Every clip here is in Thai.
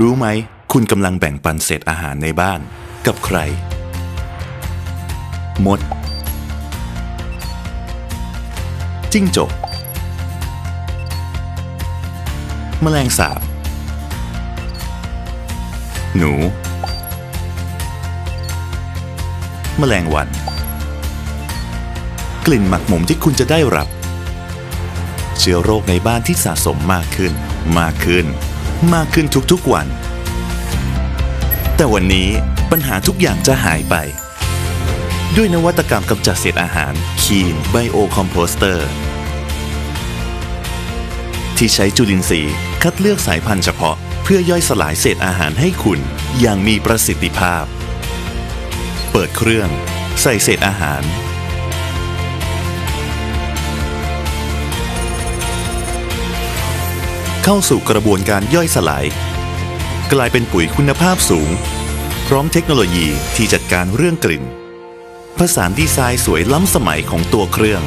รู้ไหม คุณกำลังแบ่งปันเศษอาหารในบ้าน กับใคร มด จิ้งจก แมลงสาบ หนู แมลงวัน กลิ่นหมักหมมที่คุณจะได้รับ เชื้อโรคในบ้านที่สะสมมากขึ้น มากขึ้น มากขึ้นทุกๆวัน แต่วันนี้ปัญหาทุกอย่างจะหายไป ด้วยนวัตกรรมกำจัดเศษอาหารคีนไบโอคอมโพสเตอร์ที่ใช้จุลินทรีย์คัดเลือกสายพันธุ์เฉพาะ เพื่อย่อยสลายเศษอาหารให้คุณอย่างมีประสิทธิภาพ เปิดเครื่อง ใส่เศษอาหาร เข้าสู่กระบวนการย่อยสลาย กลายเป็นปุ๋ยคุณภาพสูง พร้อมเทคโนโลยีที่จัดการเรื่องกลิ่น ผสานดีไซน์สวยล้ำสมัยของตัวเครื่อง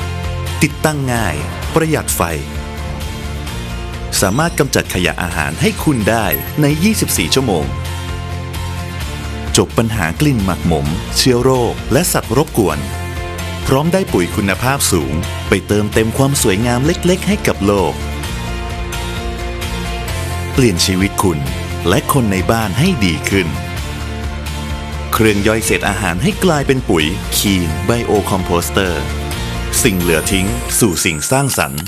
ติดตั้งง่าย ประหยัดไฟ สามารถกำจัดขยะอาหารให้คุณได้ใน 24 ชั่วโมง จบปัญหากลิ่นหมักหมม เชื้อโรค และสัตว์รบกวนพร้อมได้ปุ๋ยคุณภาพสูง ไปเติมเต็มความสวยงามเล็ก ๆ ให้กับโลก เปลี่ยนชีวิตคุณ และคนในบ้านให้ดีขึ้น เครื่องย่อยเศษอาหารให้กลายเป็นปุ๋ยคีนไบโอคอมโพสเตอร์ สิ่งเหลือทิ้งสู่สิ่งสร้างสรรค์